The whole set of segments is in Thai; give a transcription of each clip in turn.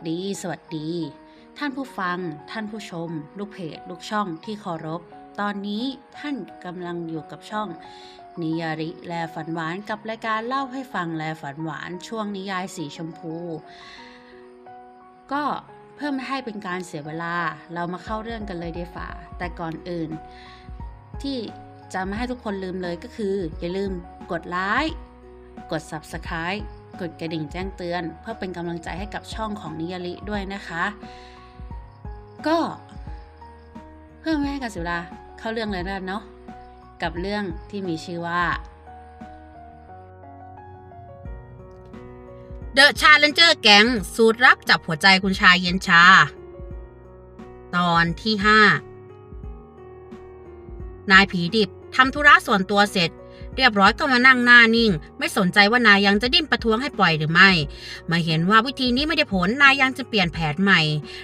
สวัสดี สวัสดี ท่านผู้ฟัง ท่านผู้ชม ลูกเพจ ลูกช่องที่เคารพ ตอนนี้ท่านกำลังอยู่กับช่อง นิยาริแลฝันหวานกับรายการเล่าให้ฟังแลฝันหวานช่วงนิยายสีชมพู ก็เพื่อไม่ให้เป็นการเสียเวลาเรามาเข้าเรื่องกันเลยเดีฝ่า แต่ก่อนอื่น ที่จะไม่ให้ทุกคนลืมเลยก็คือ อย่าลืมกดไลค์กด Subscribe กดกระดิ่งแจ้งเตือน เพื่อเป็นกำลังใจให้กับช่องของนิยาริด้วยนะคะ ก็เพื่อไม่ให้การเสียเวลาเข้าเรื่องเลยแล้วกันเนาะกับเรื่องที่มีชื่อว่า The Challenger Gang สูตรรักจับหัวใจคุณชายเย็นชา ตอนที่ 5 นายผีดิบทำธุระส่วนตัวเสร็จ เรียบร้อยก็มานั่งหน้านิ่ง ไม่สนใจว่านายยังจะดิ้นประท้วงให้ปล่อยหรือไม่ มาเห็นว่าวิธีนี้ไม่ได้ผลนายยังจะเปลี่ยนแผนใหม่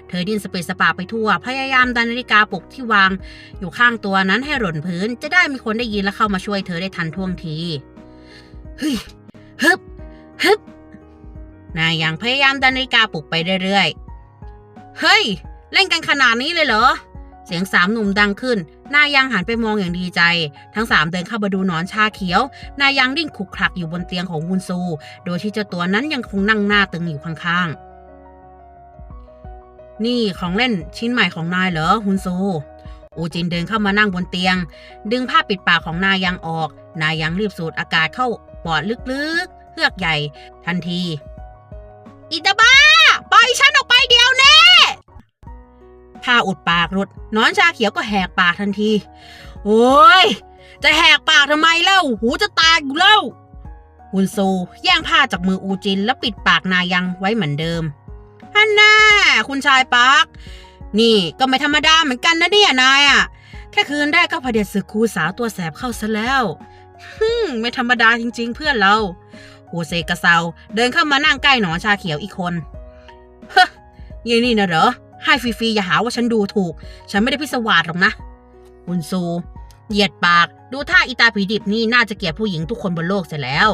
เธอดิ้นสเปซสปาไปทั่ว พยายามดันนาฬิกาปลุกที่วาง อยู่ข้างตัวนั้นให้หล่นพื้น จะได้มีคนได้ยินและเข้ามาช่วยเธอได้ทันท่วงทีเฮ้ยฮึบฮึบนายยังพยายามดันนาฬิกาปลุกไปเรื่อยๆ เฮ้ย เล่นกันขนาดนี้เลยเหรอ เสียงสามหนุ่มดังขึ้น นายยังหันไปมองอย่างดีใจ ทั้งสามเดินเข้ามาดูนอนชาเขียว นายยังดิ้นขุกคลักอยู่บนเตียงของวุนซู โดยที่เจ้าตัวนั้นยังคงนั่งหน้าตึงอยู่ข้างๆ นี่ของเล่นชิ้นใหม่ของนายเหรอฮุนซู อูจินเดินเข้ามานั่งบนเตียง ดึงผ้าปิดปากของนายยังออก นายยังรีบสูดอากาศเข้าปอดลึกๆเฮือกใหญ่ ทันที อิตาบ้า ผ้าอุดปากหลุดน้อนชาเขียวก็แหกปากทันที โอ้ย จะแหกปากทำไมเล่า หูจะแตกอยู่แล้วฮุนซูแย่งผ้าจากมืออูจิน แล้วปิดปากนายังไว้เหมือนเดิมฮันน่าคุณชายปาร์คนี่ก็ไม่ธรรมดาเหมือนกันนะเนี่ยนายอะแค่คืนแรกก็พเด็จศึกครูสาวตัวแสบเข้าซะแล้วฮึมไม่ธรรมดาจริง ๆ เพื่อนเราโฮเซกะเซาเดินเข้ามานั่งใกล้หนอนชาเขียวอีกคน เฮ้ยยี่นี่นะเหรอ ให้ฟรีๆอย่าหาว่าฉันดูถูก ฉันไม่ได้พิศวาสหรอกนะอุนซู เหยียดปาก ดูท่าอีตาผีดิบนี่น่าจะเกลียดผู้หญิงทุกคนบนโลกเสียแล้ว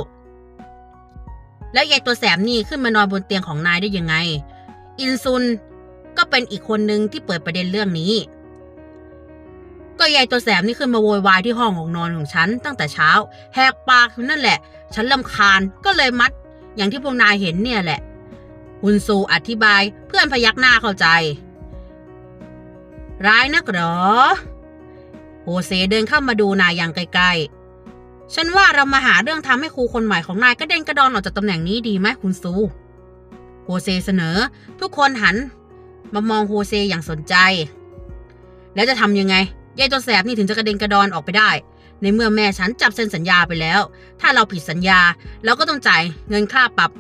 แล้วยายตัวแสบนี่ขึ้นมานอนบนเตียงของนายได้ยังไง อินซุนก็เป็นอีกคนนึงที่เปิดประเด็นเรื่องนี้ ก็ยายตัวแสบนี่ขึ้นมาโวยวายที่ห้องของนอนของฉันตั้งแต่เช้า แหกปากนั่นแหละ ฉันลำคาญก็เลยมัด อย่างที่พวกนายเห็นเนี่ยแหละ อุนซูอธิบายเพื่อนพยักหน้าเข้าใจ ร้ายนักหรอ โฮเซเดินเข้ามาดูนายอย่างไกลๆ ฉันว่าเรามาหาเรื่องทำให้ครูคนใหม่ของนายกระเด็นกระดอนออกจากตำแหน่งนี้ดีไหมคุณซู โฮเซเสนอ ทุกคนหัน มามองโฮเซอย่างสนใจ แล้วจะทำยังไงยายตัวแสบนี่ถึงจะกระเด็นกระดอนออกไปได้ ในเมื่อแม่ฉันจับเซ็นสัญญาไปแล้ว ถ้าเราผิดสัญญาเราก็ต้องจ่ายเงินค่าปรับ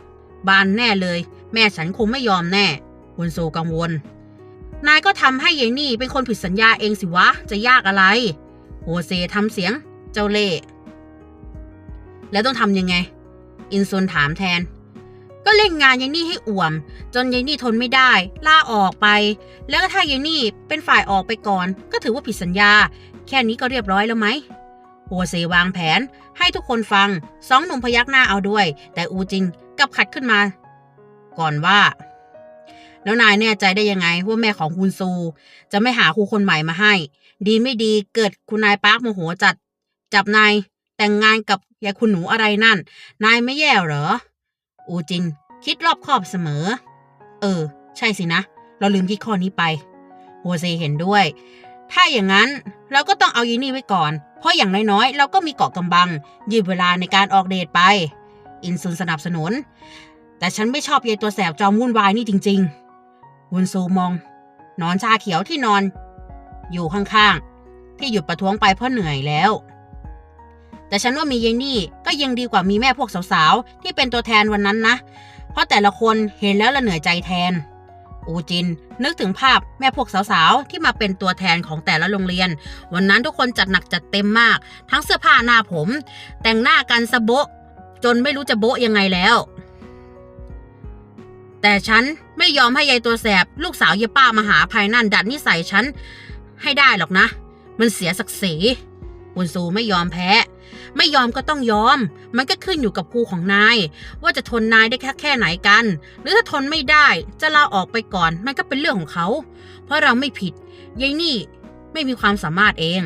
บานแน่เลย แม่ฉันคงไม่ยอมแน่ คุณซูกังวล นายก็ทำให้ยายนี่เป็นคนผิดสัญญาเองสิวะ จะยากอะไร โฮเซทำเสียง เจ้าเล่แล้วต้องทำยังไง อินซุนถามแทน ก็เล่นงานยายนี่ให้อ่วม จนยายนี่ทนไม่ได้ล่าออกไป แล้วก็ถ้ายายนี่เป็นฝ่ายออกไปก่อน ก็ถือว่าผิดสัญญา แค่นี้ก็เรียบร้อยแล้วไหมโฮเซวางแผนให้ทุกคนฟังสองหนุ่มพยักหน้าเอาด้วย แต่อูจิงกลับขัดขึ้นมา ก่อนว่า แล้วนายแน่ใจได้ยังไง ว่าแม่ของคุณซู จะไม่หาครูคนใหม่มาให้ ดีไม่ดีเกิดคุณนายปาร์คโมโหจัด จับนายแต่งงานกับยายคุณหนูอะไรนั่น นายไม่แย่เหรอ อูจิน คิดรอบคอบเสมอ เออ ใช่สินะ เราลืมคิดข้อนี้ไปโฮเซเห็นด้วย ถ้าอย่างนั้นเราก็ต้องเอายีนี่ไว้ก่อน เพราะอย่างน้อยๆ เราก็มีเกาะกำบัง ยืดเวลาในการออกเดทไป อินซุนสนับสนุน แต่ฉันไม่ชอบยายตัวแสบจอมวุ่นวายนี่จริงๆวุนซูมองนอนชาเขียวที่นอน อยู่ข้างๆ ที่หยุดประท้วงไปเพราะเหนื่อยแล้ว แต่ฉันว่ามียายนี่ก็ยังดีกว่ามีแม่พวกสาวๆ ที่เป็นตัวแทนวันนั้นนะ เพราะแต่ละคนเห็นแล้วละเหนื่อยใจแทน อูจินนึกถึงภาพแม่พวกสาวๆ ที่มาเป็นตัวแทนของแต่ละโรงเรียน วันนั้นทุกคนจัดหนักจัดเต็มมาก ทั้งเสื้อผ้าหน้าผม แต่งหน้ากันสะโบะจนไม่รู้จะโบะยังไงแล้ว แต่ฉันไม่ยอมให้ยายตัวแสบ ลูกสาวยายป้ามาหาภายนั่นดัดนิสัยฉันให้ได้หรอกนะ มันเสียศักดิ์ศรีอุนซูไม่ยอมแพ้ ไม่ยอมก็ต้องยอม มันก็ขึ้นอยู่กับครูของนาย ว่าจะทนนายได้แค่แค่ไหนกัน หรือถ้าทนไม่ได้จะลาออกไปก่อน มันก็เป็นเรื่องของเขา เพราะเราไม่ผิดยายนี่ไม่มีความสามารถเอง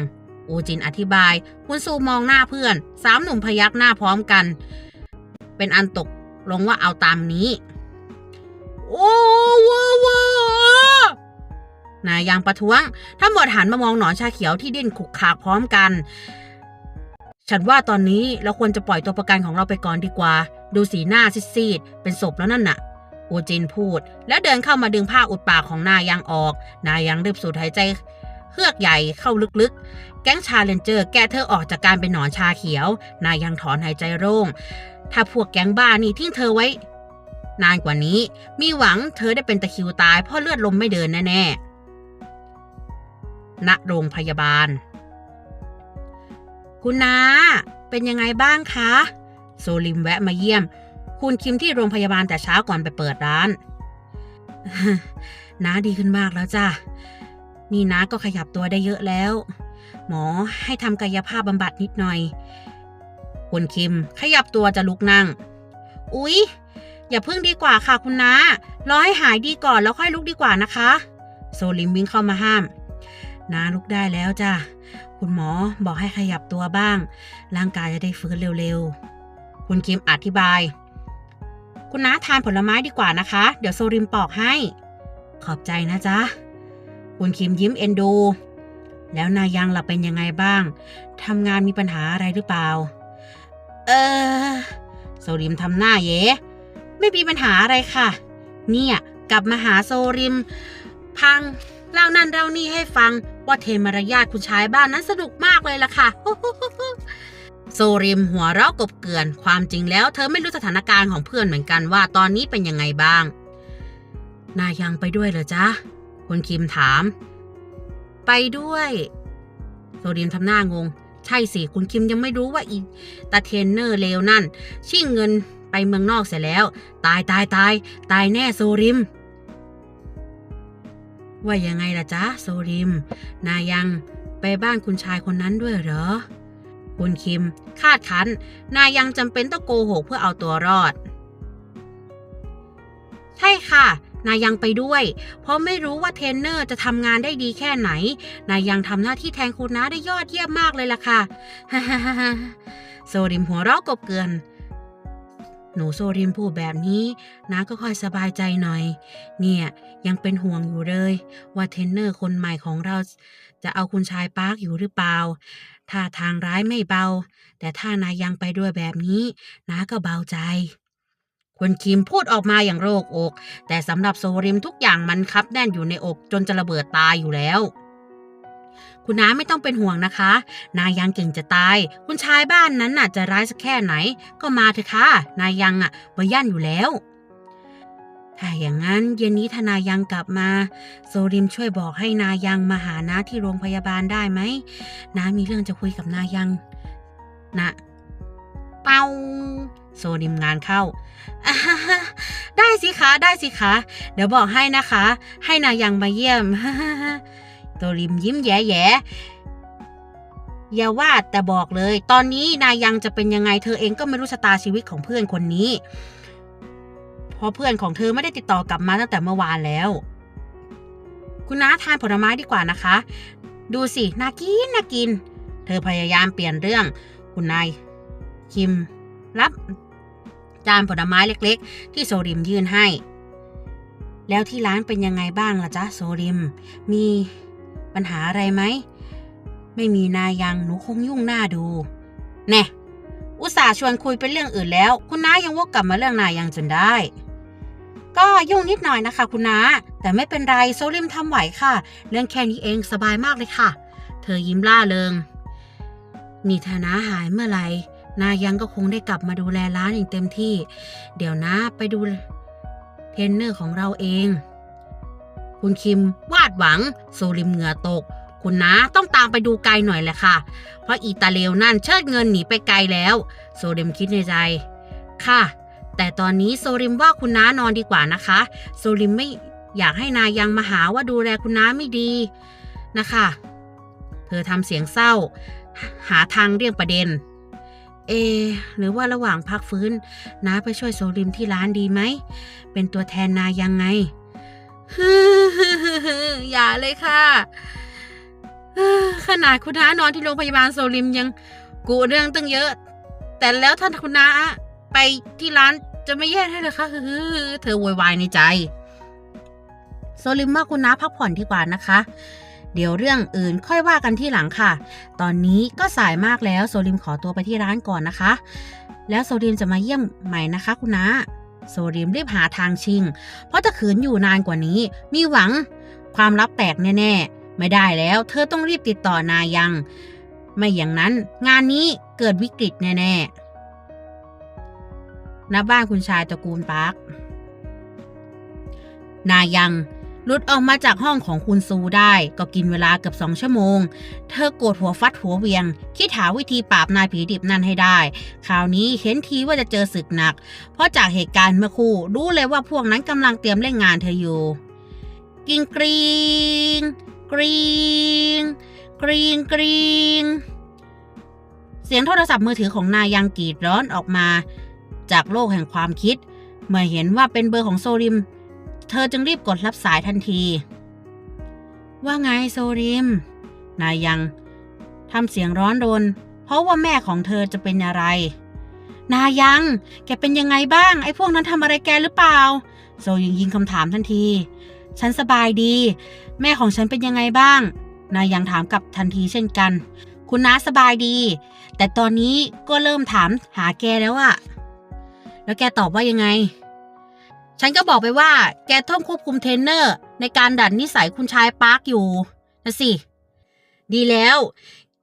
อูจินอธิบายคุณซูมองหน้าเพื่อน สามหนุ่มพยักหน้าพร้อมกัน เป็นอันตกลงว่าเอาตามนี้ โอ้วววนายยังประท้วง ทั้งหมดหันมามองหนอนชาเขียวที่ดิ้นขุกขากพร้อมกัน ฉันว่าตอนนี้เราควรจะปล่อยตัวประกันของเราไปก่อนดีกว่า ดูสีหน้าซีดๆเป็นศพแล้วนั่นน่ะอูจินพูด แล้วเดินเข้ามาดึงผ้าอุดปากของนายยังออก นายยังรีบสูดหายใจเฮือกใหญ่เข้าลึกๆ แก๊งชาเลนเจอร์แก้เธอออกจากการเป็นหนอนชาเขียว นายยังถอนหายใจโล่งถ้าพวกแก๊งบ้านี่ทิ้งเธอไว้ นานกว่านี้ มีหวังเธอได้เป็นตะคิวตายเพราะเลือดลมไม่เดินแน่ๆณโรงพยาบาล คุณนาเป็นยังไงบ้างคะ โซลิมแวะมาเยี่ยม คุณคิมที่โรงพยาบาลแต่เช้าก่อนไปเปิดร้านน้าดีขึ้นมากแล้วจ้ะ นี่น้าก็ขยับตัวได้เยอะแล้ว หมอให้ทำกายภาพบำบัดนิดหน่อย คุณคิมขยับตัวจะลุกนั่ง อุ๊ย อย่าเพิ่งดีกว่าค่ะคุณน้ารอให้หายดีก่อนแล้วค่อยลุกดีกว่านะคะ โซลิมวิ่งเข้ามาห้ามน้าลุกได้แล้วจ้ะคุณหมอบอกให้ขยับตัวบ้าง ร่างกายจะได้ฟื้นเร็วๆ คุณคิมอธิบาย คุณน้าทานผลไม้ดีกว่านะคะ เดี๋ยวโซริมปอกให้ ขอบใจนะจ๊ะ คุณคิมยิ้มเอ็นดู แล้วนายังล่ะเป็นยังไงบ้างทำงานมีปัญหาอะไรหรือเปล่า เออโซริมทำหน้าเย ไม่มีปัญหาอะไรค่ะ เนี่ยกลับมาหาโซริม พังเล่านั่นเล่านี่ให้ฟังว่าเทมารยาทคุณชายบ้านนั้นสนุกมากเลยล่ะค่ะ โซริมหัวเราะกบเกลื่อน ความจริงแล้วเธอไม่รู้สถานการณ์ของเพื่อนเหมือนกันว่าตอนนี้เป็นยังไงบ้าง นายยังไปด้วยเหรอจ๊ะ คุณคิมถาม ไปด้วย โซริมทำหน้างง ใช่สิ คุณคิมยังไม่รู้ว่าอีตาเทนเนอร์เลวนั่น ชิ่งเงิน ไปเมืองนอกเสียแล้ว ตายตายตาย ตายแน่โซริม ว่ายังไงล่ะจ๊ะโซริม นายังไปบ้านคุณชายคนนั้นด้วยเหรอ คุณคิม คาดคันนายังจำเป็นต้องโกหกเพื่อเอาตัวรอด ใช่ค่ะนายังไปด้วย เพราะไม่รู้ว่าเทรนเนอร์จะทำงานได้ดีแค่ไหน นายังทำหน้าที่แทนคุณน้าได้ยอดเยี่ยมมากเลยล่ะค่ะโซริมหัวเราะกบเกือน หนูโซริมพูดแบบนี้น้าก็ค่อยสบายใจหน่อย เนี่ยยังเป็นห่วงอยู่เลย ว่าเทรนเนอร์คนใหม่ของเราจะเอาคุณชายปาร์คอยู่หรือเปล่าถ้าทางร้ายไม่เบา แต่ถ้านายยังไปด้วยแบบนี้น้าก็เบาใจคุณคิมพูดออกมาอย่างโรคอก แต่สำหรับโซริมทุกอย่างมันคับแน่นอยู่ในอกจนจะระเบิดตายอยู่แล้ว คุณน้าไม่ต้องเป็นห่วงนะคะ นายยังเก่งจะตาย คุณชายบ้านนั้นน่ะจะร้ายสักแค่ไหน ก็มาเถอะค่ะ นายยังอะวย่านอยู่แล้ว ถ้าอย่างนั้นเย็นนี้ทนายยังกลับมา โซริมช่วยบอกให้นายังมาหาน้าที่โรงพยาบาลได้ไหมน้ามีเรื่องจะคุยกับนายังนะเป้าโซริมงานเข้าาได้สิคะ ได้สิคะ เดี๋ยวบอกให้นะคะ ให้นายังมาเยี่ยม โซริมยิ้มแย่ๆอย่าว่าแต่บอกเลย ตอนนี้นายังจะเป็นยังไงเธอเองก็ไม่รู้ชะตาชีวิตของเพื่อนคนนี้ เพราะเพื่อนของเธอไม่ได้ติดต่อกลับมาตั้งแต่เมื่อวานแล้ว คุณน้าทานผลไม้ดีกว่านะคะ ดูสิน่ากินน่ากิน เธอพยายามเปลี่ยนเรื่อง คุณนายคิม รับ จานผลไม้เล็ก ๆ ที่โซริมยื่นให้ แล้วที่ร้านเป็นยังไงบ้างล่ะจ๊ะโซริม มี ปัญหาอะไรไหม ไม่มีนายยังหนูคงยุ่งหน้าดู แน่อุตส่าห์ชวนคุยเป็นเรื่องอื่นแล้ว คุณน้ายังวกกลับมาเรื่องนายยังจนได้ ก็ยุ่งนิดหน่อยนะคะ คุณน้า แต่ไม่เป็นไรโซลิมทำไหวค่ะ เรื่องแค่นี้เองสบายมากเลยค่ะ เธอยิ้มล่าเริงนี่ถ้าน้าหายเมื่อไหร่นายังก็คงได้กลับมาดูแลร้านอย่างเต็มที่ เดี๋ยวนะไปดูเทรนเนอร์ของเราเอง คุณคิมวาดหวังโซลิมเหงื่อตก คุณน้าต้องตามไปดูไกลหน่อยแหละค่ะ เพราะอีตาเลวนั่นเชิดเงินหนีไปไกลแล้ว โซลิมคิดในใจ ค่ะ แต่ตอนนี้โซลิมว่าคุณน้านอนดีกว่านะคะ โซลิมไม่อยากให้นายังมาหาว่าดูแลคุณน้าไม่ดีนะคะ เธอทำเสียงเศร้า หาทางเรียงประเด็น เอ หรือว่าระหว่างพักฟื้นน้าไปช่วยโซริมที่ร้านดีไหม เป็นตัวแทนนายังไง อย่าเลยค่ะขนาดคุณน้านอนที่โรงพยาบาลโซลิมยังกูเรื่องตั้งเยอะ แต่แล้วท่านคุณน้าไปที่ร้านจะไม่แย่ให้เลยคะเธอโวยวายในใจ โซลิมว่าคุณน้าพักผ่อนดีกว่านะคะ เดี๋ยวเรื่องอื่นค่อยว่ากันที่หลังค่ะ ตอนนี้ก็สายมากแล้วโซลิมขอตัวไปที่ร้านก่อนนะคะ แล้วโซลิมจะมาเยี่ยมใหม่นะคะ คุณน้า โซริมรีบหาทางชิง เพราะถ้าขืนอยู่นานกว่านี้ มีหวังความลับแตกแน่ ๆ ไม่ได้แล้ว เธอต้องรีบติดต่อนายัง ไม่อย่างนั้น งานนี้เกิดวิกฤตแน่ๆณบ้านคุณชายตระกูลปาร์คนายัง หลุดออกมาจากห้องของคุณซูได้ก็กินเวลาเกือบสองชั่วโมง เธอโกรธหัวฟัดหัวเวียง คิดหาวิธีปราบนายผีดิบนั่นให้ได้ คราวนี้เห็นทีว่าจะเจอศึกหนัก เพราะจากเหตุการณ์เมื่อคู่ รู้เลยว่าพวกนั้นกำลังเตรียมเล่นงานเธออยู่กิงกรีงกรีงกรีงกรีงเสียงโทรศัพท์มือถือของนายยังกรีดร้อนออกมา จากโลกแห่งความคิด เมื่อเห็นว่าเป็นเบอร์ของโซริม เธอจึงรีบกดรับสายทันที ว่าไงโซริม นายยังทำเสียงร้อนรน เพราะว่าแม่ของเธอจะเป็นอะไร นายัง แกเป็นยังไงบ้าง ไอ้พวกนั้นทำอะไรแกหรือเปล่า โซยิงยิงคำถามทันที ฉันสบายดี แม่ของฉันเป็นยังไงบ้าง นายังถามกลับทันทีเช่นกัน คุณน้าสบายดี แต่ตอนนี้ก็เริ่มถามหาแกแล้วอะแล้วแกตอบว่ายังไง ฉันก็บอกไปว่า แกต้องควบคุมเทรนเนอร์ ในการดัดนิสัยคุณชายปาร์คอยู่นะสิ ดีแล้ว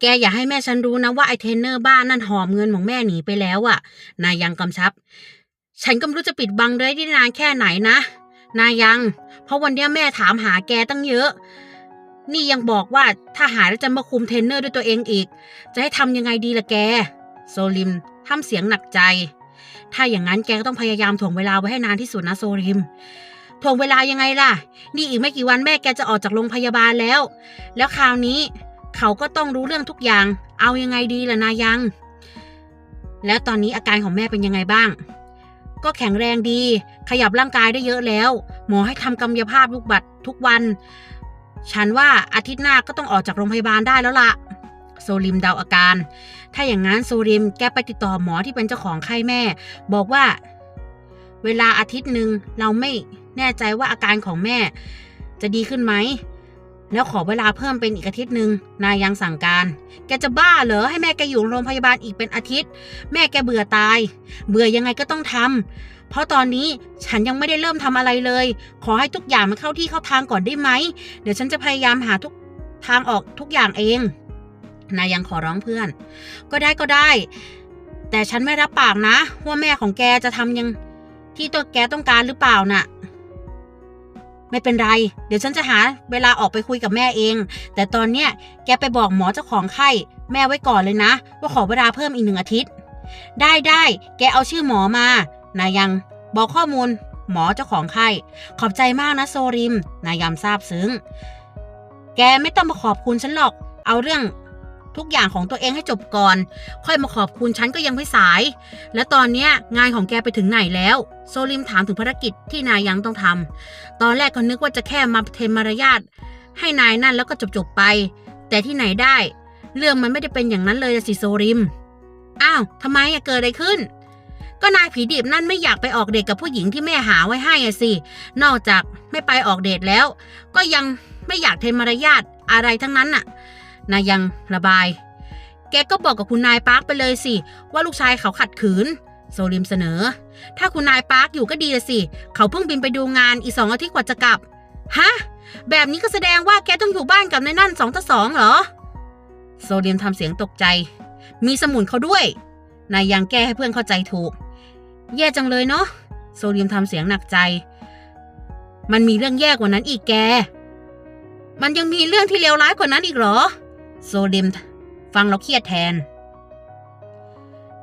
แกอย่าให้แม่ฉันรู้นะว่าไอเทรนเนอร์บ้านนั่นหอมเงินของแม่หนีไปแล้วอะ่ะนายยังกำชับ ฉันก็ไม่รู้จะปิดบังได้ได้นานแค่ไหนนะ นายยัง เพราะวันเนี้ยแม่ถามหาแกตั้งเยอะ นี่ยังบอกว่าถ้าหายแล้วจะมาคุมเทรนเนอร์ด้วยตัวเองอีก จะให้ทำยังไงดีล่ะแก โซลิมทำเสียงหนักใจ ถ้าอย่างนั้นแกก็ต้องพยายามถ่วงเวลาไว้ให้นานที่สุดนะโซริมถ่วงเวลายังไงล่ะ นี่อีกไม่กี่วันแม่แกจะออกจากโรงพยาบาลแล้ว แล้วคราวนี้เขาก็ต้องรู้เรื่องทุกอย่าง เอายังไงดีล่ะนายัง แล้วตอนนี้อาการของแม่เป็นยังไงบ้าง ก็แข็งแรงดี ขยับร่างกายได้เยอะแล้ว หมอให้ทำกายภาพลูกบัตรทุกวัน ฉันว่าอาทิตย์หน้าก็ต้องออกจากโรงพยาบาลได้แล้วล่ะ โซลิมเดาอาการ ถ้าอย่างนั้นโซริมแกไปติดต่อหมอที่เป็นเจ้าของไข้แม่ บอกว่า เวลาอาทิตย์หนึ่งเราไม่แน่ใจว่าอาการของแม่ จะดีขึ้นไหม แล้วขอเวลาเพิ่มเป็นอีกอาทิตย์หนึ่งนายยังสั่งการ แกจะบ้าเหรอให้แม่แกอยู่โรงพยาบาลอีกเป็นอาทิตย์ แม่แกเบื่อตาย เบื่อยังไงก็ต้องทำเพราะตอนนี้ฉันยังไม่ได้เริ่มทำอะไรเลย ขอให้ทุกอย่างมันเข้าที่เข้าทางก่อนได้ไหม เดี๋ยวฉันจะพยายามหาทุกทางออกทุกอย่างเอง นายยังขอร้องเพื่อน ก็ได้ก็ได้ แต่ฉันไม่รับปากนะ ว่าแม่ของแกจะทำยังที่ตัวแกต้องการหรือเปล่าน่ะ ไม่เป็นไร เดี๋ยวฉันจะหาเวลาออกไปคุยกับแม่เอง แต่ตอนเนี้ยแกไปบอกหมอเจ้าของไข้ แม่ไว้ก่อนเลยนะ ว่าขอเวลาเพิ่มอีกหนึ่งอาทิตย์ ได้ได้แกเอาชื่อหมอมา นายัง บอกข้อมูล หมอเจ้าของไข้ ขอบใจมากนะโซริม นายามทราบซึ้ง แกไม่ต้องมาขอบคุณฉันหรอก เอาเรื่อง ทุกอย่างของตัวเองให้จบก่อน ค่อยมาขอบคุณฉันก็ยังไม่สาย และตอนเนี้ยงานของแกไปถึงไหนแล้ว โซลิมถามถึงภารกิจที่นายยังต้องทำตอนแรกก็นึกว่าจะแค่มาเทมารยาทให้นายนั่นแล้วก็จบๆไป แต่ที่ไหนได้ เรื่องมันไม่ได้เป็นอย่างนั้นเลยสิโซริม อ้าวทำไมอะเกิดอะไรขึ้นก็นายผีดิบนั่นไม่อยากไปออกเดทกับผู้หญิงที่แม่หาไว้ให้อะสิ นอกจากไม่ไปออกเดทแล้ว ก็ยังไม่อยากเทมารยาทอะไรทั้งนั้นน่ะ นายยังระบาย แกก็บอกกับคุณนายปาร์คไปเลยสิ ว่าลูกชายเขาขัดขืน โซลิมเสนอ ถ้าคุณนายปาร์คอยู่ก็ดีละสิ เขาเพิ่งบินไปดูงานอีสองอาทิตย์กว่าจะกลับ ฮะ แบบนี้ก็แสดงว่าแกต้องอยู่บ้านกับนายนั่นสองต่อสองเหรอ โซเดีมทำเสียงตกใจ มีสมุนเขาด้วยนายยังแก้ให้เพื่อนเข้าใจถูก แย่จังเลยเนาะ โซเดีมทำเสียงหนักใจ มันมีเรื่องแย่กว่านั้นอีกแก มันยังมีเรื่องที่เลวร้ายกว่านั้นอีกเหรอ โซเดียมฟังเราเครียดแทน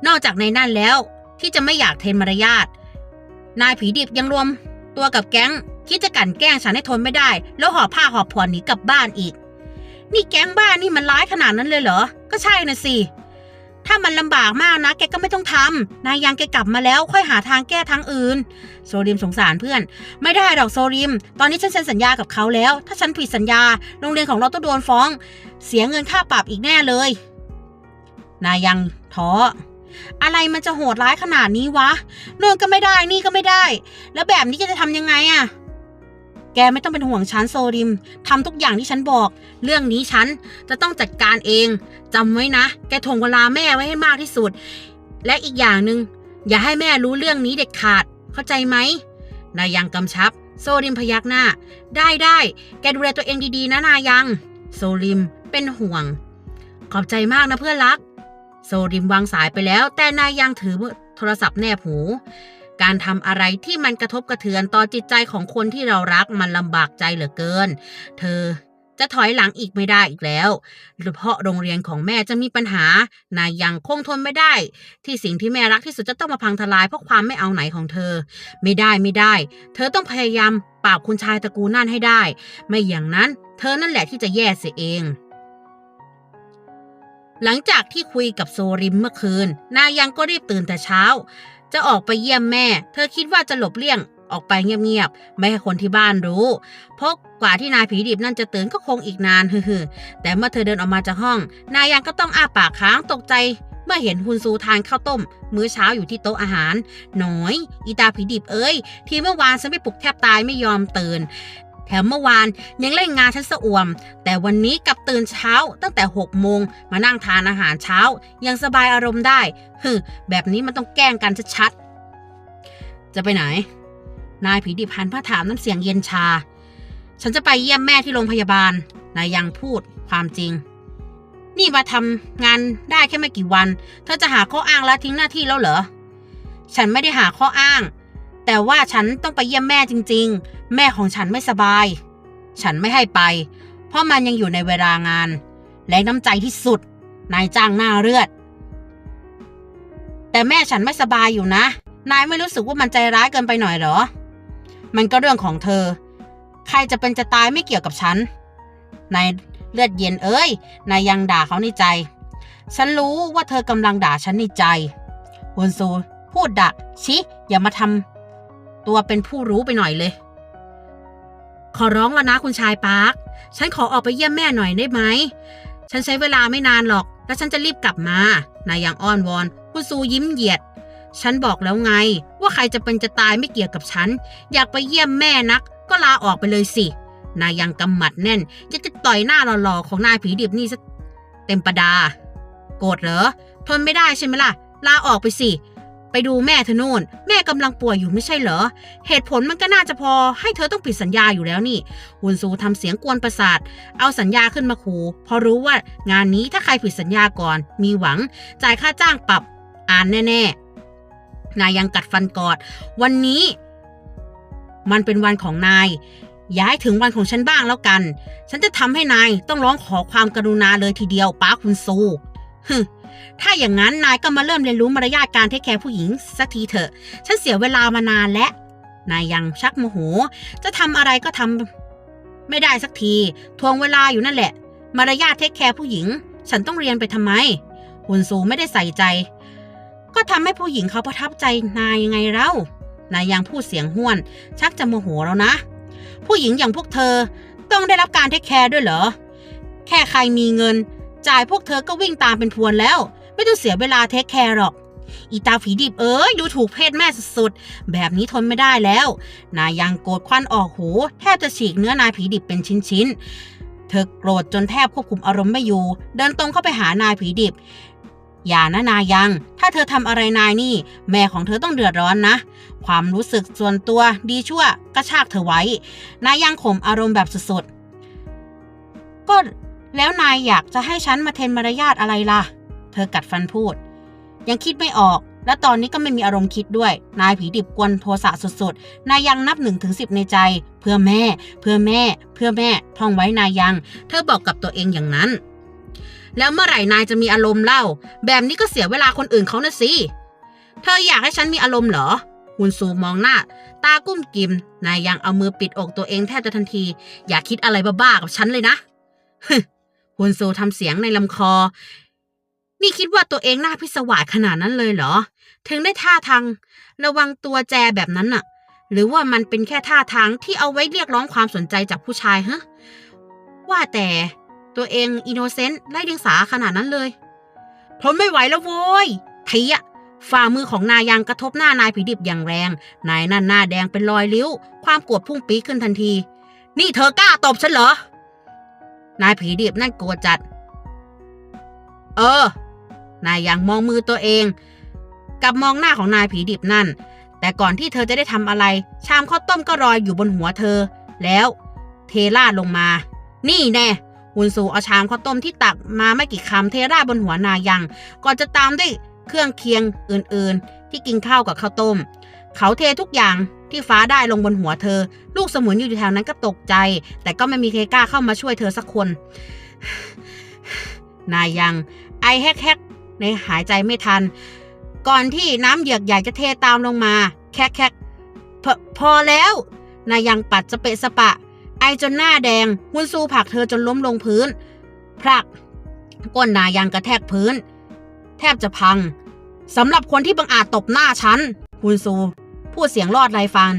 นอกจากในนั่นแล้วที่จะไม่อยากเทนมารยาทนายผีดิบยังรวม ตัวกับแก๊งคิดจะกลั่นแกล้งฉันให้ทนไม่ได้ แล้วหอบผ้าหอบผ่อนหนีกลับบ้านอีก นี่แก๊งบ้านนี่มันร้ายขนาดนั้นเลยเหรอ ก็ใช่นะสิ ถ้ามันลำบากมากนะ แกก็ไม่ต้องทำนายยังแกกลับมาแล้ว ค่อยหาทางแก้ทางอื่น โซริมสงสารเพื่อน ไม่ได้หรอกโซริม ตอนนี้ฉันเซ็นสัญญากับเขาแล้ว ถ้าฉันผิดสัญญา โรงเรียนของเราต้องโดนฟ้อง เสียเงินค่าปรับอีกแน่เลย นายยังท้อ อะไรมันจะโหดร้ายขนาดนี้วะ โน่นก็ไม่ได้ นี่ก็ไม่ได้ แล้วแบบนี้จะทำยังไงอะ แกไม่ต้องเป็นห่วงฉันโซริมทำทุกอย่างที่ฉันบอก เรื่องนี้ฉันจะต้องจัดการเองจำไว้นะ แกถ่วงเวลาแม่ไว้ให้มากที่สุด และอีกอย่างหนึ่งอย่าให้แม่รู้เรื่องนี้เด็ดขาด เข้าใจไหมนายังกำชับ โซริมพยักหน้า ได้ได้แกดูแลตัวเองดีๆ นะนายัง โซริมเป็นห่วง ขอบใจมากนะเพื่อนรัก โซริมวางสายไปแล้ว แต่นายยังถือโทรศัพท์แนบหู การทำอะไรที่มันกระทบกระเทือนต่อจิตใจของคนที่เรารักมันลำบากใจเหลือเกิน เธอจะถอยหลังอีกไม่ได้อีกแล้ว เพราะโรงเรียนของแม่จะมีปัญหา นายยังคงทนไม่ได้ ที่สิ่งที่แม่รักที่สุดจะต้องมาพังทลายเพราะความไม่เอาไหนของเธอ ไม่ได้ไม่ได้ เธอต้องพยายามปราบคุณชายตระกูลนั่นให้ได้ ไม่อย่างนั้น เธอนั่นแหละที่จะแย่เสียเองหลังจากที่คุยกับโซริมเมื่อคืน นายังก็รีบตื่นแต่เช้า จะออกไปเยี่ยมแม่ เธอคิดว่าจะหลบเลี่ยงออกไปเงียบๆ ไม่ให้คนที่บ้านรู้ เพราะกว่าที่นายผีดิบนั่นจะตื่นก็คงอีกนานฮึๆแต่เมื่อเธอเดินออกมาจากห้อง นายยังก็ต้องอ้าปากค้างตกใจ เมื่อเห็นฮุนซูทานข้าวต้ม มื้อเช้าอยู่ที่โต๊ะอาหาร หน้อย อีตาผีดิบเอ้ย ที่เมื่อวานฉันไปปลุกแทบตายไม่ยอมตื่น แถมเมื่อวานยังเล่นงานฉันสะอวม แต่วันนี้กลับตื่นเช้าตั้งแต่หกโมงมานั่งทานอาหารเช้า ยังสบายอารมณ์ได้ฮึแบบนี้มันต้องแกล้งกันชัดๆ จะไปไหน นายผีดิบหันมาถามน้ำเสียงเย็นชา ฉันจะไปเยี่ยมแม่ที่โรงพยาบาล นายยังพูดความจริง นี่มาทำงานได้แค่ไม่กี่วัน เธอจะหาข้ออ้างและทิ้งหน้าที่แล้วเหรอ ฉันไม่ได้หาข้ออ้าง แต่ว่าฉันต้องไปเยี่ยมแม่จริง ๆ แม่ของฉันไม่สบาย ฉันไม่ให้ไป เพราะมันยังอยู่ในเวลางาน และน้ำใจที่สุด นายจ้างหน้าเลือด แต่แม่ฉันไม่สบายอยู่นะ นายไม่รู้สึกว่ามันใจร้ายเกินไปหน่อยเหรอ มันก็เรื่องของเธอ ใครจะเป็นจะตายไม่เกี่ยวกับฉัน นายเลือดเย็นเอ้ย นายยังด่าเขาในใจ ฉันรู้ว่าเธอกำลังด่าฉันในใจฮุนซู พูดด่าชิ อย่ามาทำตัวเป็นผู้รู้ไปหน่อยเลย ขอร้องแล้วนะคุณชายปาร์ค ฉันขอออกไปเยี่ยมแม่หน่อยได้ไหม ฉันใช้เวลาไม่นานหรอก แล้วฉันจะรีบกลับมา นายยังอ้อนวอน คุณซูยิ้มเหยียด ฉันบอกแล้วไง ว่าใครจะเป็นจะตายไม่เกี่ยวกับฉัน อยากไปเยี่ยมแม่นัก ก็ลาออกไปเลยสิ นายยังกำหมัดแน่นอยากจะต่อยหน้าหล่อๆของนายผีดิบนี่ซะเต็มประดา โกรธเหรอ ทนไม่ได้ใช่ไหมล่ะ ลาออกไปสิ ไปดูแม่เธอโน่น แม่กำลังป่วยอยู่ไม่ใช่เหรอ เหตุผลมันก็น่าจะพอให้เธอต้องปิดสัญญาอยู่แล้วนี่ฮุนซูทำเสียงกวนประสาท เอาสัญญาขึ้นมาขู่พราะรู้ว่างานนี้ถ้าใครผิดสัญญาก่อน มีหวัง จ่ายค่าจ้างปรับ อ่านแน่ๆ นายยังกัดฟันกอด วันนี้ มันเป็นวันของนายอย่าให้ถึงวันของฉันบ้างแล้วกัน ฉันจะทำให้นายต้องร้องขอความกรุณาเลยทีเดียวป้าคุณซูฮึ ถ้าอย่างนั้นนายก็มาเริ่มเรียนรู้มารยาทการเทคแคร์ผู้หญิงสักทีเถอะ ฉันเสียเวลามานานแล้วนายยังชักโมโห จะทำอะไรก็ทำไม่ได้สักที ทวงเวลาอยู่นั่นแหละ มารยาทเทคแคร์ผู้หญิง ฉันต้องเรียนไปทำไมฮุนซูไม่ได้ใส่ใจ ก็ทำให้ผู้หญิงเขาประทับใจนายยังไงเล่านายยังพูดเสียงห้วน ชักจะโมโหแล้วนะ ผู้หญิงอย่างพวกเธอต้องได้รับการเทคแคร์ด้วยเหรอ แค่ใครมีเงิน จ่ายพวกเธอก็วิ่งตามเป็นพวนแล้ว ไม่ต้องเสียเวลาเทคแคร์หรอก อีตาผีดิบเอ้ยดูถูกเพศแม่สุดๆ แบบนี้ทนไม่ได้แล้ว นายยังโกรธควันออกหู แทบจะฉีกเนื้อนายผีดิบเป็นชิ้นๆ เธอโกรธจนแทบควบคุมอารมณ์ไม่อยู่ เดินตรงเข้าไปหานายผีดิบ อย่านะนายยัง ถ้าเธอทำอะไรนายนี่ แม่ของเธอต้องเดือดร้อนนะ ความรู้สึกส่วนตัวดีชั่วกระชากเธอไว้ นายยังข่มอารมณ์แบบสุดๆ ก็ แล้วนายอยากจะให้ฉันมาเทนมารยาทอะไรล่ะ เธอกัดฟันพูด ยังคิดไม่ออก และตอนนี้ก็ไม่มีอารมณ์คิดด้วย นายผีดิบกวนโทสะสุดๆ นายยังนับหนึ่งถึงสิบในใจ เพื่อแม่ เพื่อแม่ เพื่อแม่ ท่องไว้นายยัง เธอบอกกับตัวเองอย่างนั้น แล้วเมื่อไหร่นายจะมีอารมณ์เล่า แบบนี้ก็เสียเวลาคนอื่นเขานะสิ เธออยากให้ฉันมีอารมณ์เหรอฮุนซูมองหน้า ตากุ้มกิม นายยังเอามือปิดอกตัวเองแทบจะทันที อย่าคิดอะไรบ้าๆกับฉันเลยนะ ฮุนซูทำเสียงในลำคอ นี่คิดว่าตัวเองน่าพิศวาสขนาดนั้นเลยเหรอ ถึงได้ท่าทางระวังตัวแจแบบนั้นน่ะ หรือว่ามันเป็นแค่ท่าทางที่เอาไว้เรียกร้องความสนใจจากผู้ชายฮะ ว่าแต่ตัวเองอินโนเซนต์ไร้เดียงสาขนาดนั้นเลยทนไม่ไหวแล้วโว้ยเทียฝ่ามือของนายยังกระทบหน้านายผีดิบอย่างแรง นายนั่นหน้าแดงเป็นรอยลิ้ว ความโกรธพุ่งปีดขึ้นทันที นี่เธอกล้าตบฉันเหรอ นายผีดิบนั่นโกรธจัด เออ นายยังมองมือตัวเอง กับมองหน้าของนายผีดิบนั่น แต่ก่อนที่เธอจะได้ทำอะไร ชามข้าวต้มก็ลอยอยู่บนหัวเธอ แล้วเทราดลงมา นี่แน่หุนสูเอาชามข้าวต้มที่ตักมาไม่กี่คำเทราดบนหัวนายัง ก่อนจะตามด้วยเครื่องเคียงอื่นๆ ที่กินข้าวกับข้าวต้ม เขาเททุกอย่าง ที่ฟ้าได้ลงบนหัวเธอ ลูกสมุนอยู่แถวนั้นก็ตกใจ แต่ก็ไม่มีใครกล้าเข้ามาช่วยเธอสักคน นายยัง ไอแฮกๆในหายใจไม่ทัน ก่อนที่น้ำเหยือกใหญ่จะเทตามลงมา แคกแคกพอพอแล้ว นายยังปัดสเปะสปะ ไอจนหน้าแดงหุนซูผลักเธอจนล้มลงพื้นผลักก้นนายยังกระแทกพื้น แทบจะพังสำหรับคนที่บังอาจตบหน้าฉันหุนซู พูดเสียงรอดไรฟัน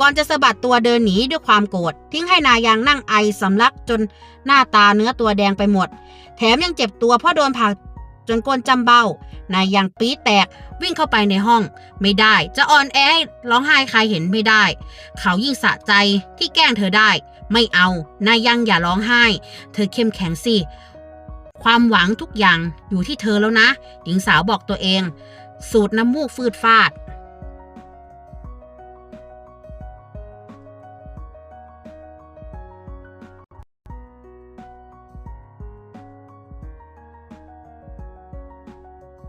ก่อนจะสะบัดตัวเดินหนีด้วยความโกรธทิ้งให้นายยังนั่งไอสำลักจนหน้าตาเนื้อตัวแดงไปหมด แถมยังเจ็บตัวเพราะโดนผลักจนก้นจำเบ้านายยังปี๊ดแตกวิ่งเข้าไปในห้อง ไม่ได้จะอ่อนแอร้องไห้ใครเห็นไม่ได้ เขายิ่งสะใจที่แกล้งเธอได้ ไม่เอานายยังอย่าร้องไห้ เธอเข้มแข็งสิความหวังทุกอย่างอยู่ที่เธอแล้วนะ หญิงสาวบอกตัวเอง สูดน้ำมูกฟืดฟาด